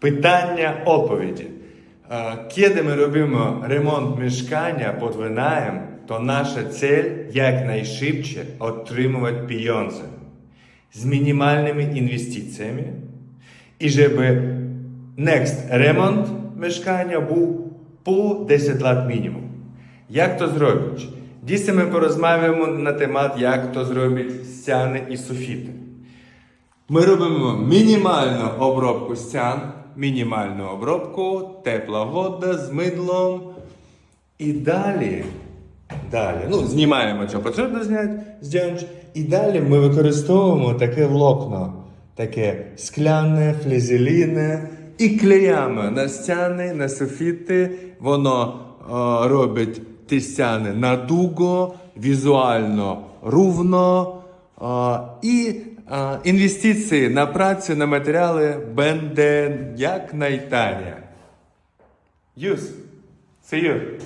Питання оповіді. Е, Коли ми робимо ремонт мешкання під винаєм, то наша цель якнайшибче отримувати піонзи з мінімальними інвестиціями, і щоб next ремонт мешкання був по 10 лет мінімум. Як то зробить? Дійсно ми порозмовляємо на темат, як то зробить стіни і софіти. Ми робимо мінімальну обробку стін, мінімальну обробку, тепла вода з мидлом. І далі, далі, ну, знімаємо, що потрібно зняти, з здянч. І далі ми використовуємо таке волокно, таке скляне, флізеліне, і клеямо на стіни, на софіти. Воно е, робить ті стіни надуго, візуально рівно. І інвестиції на працю на матеріали бенден як найтання. Юс, see you.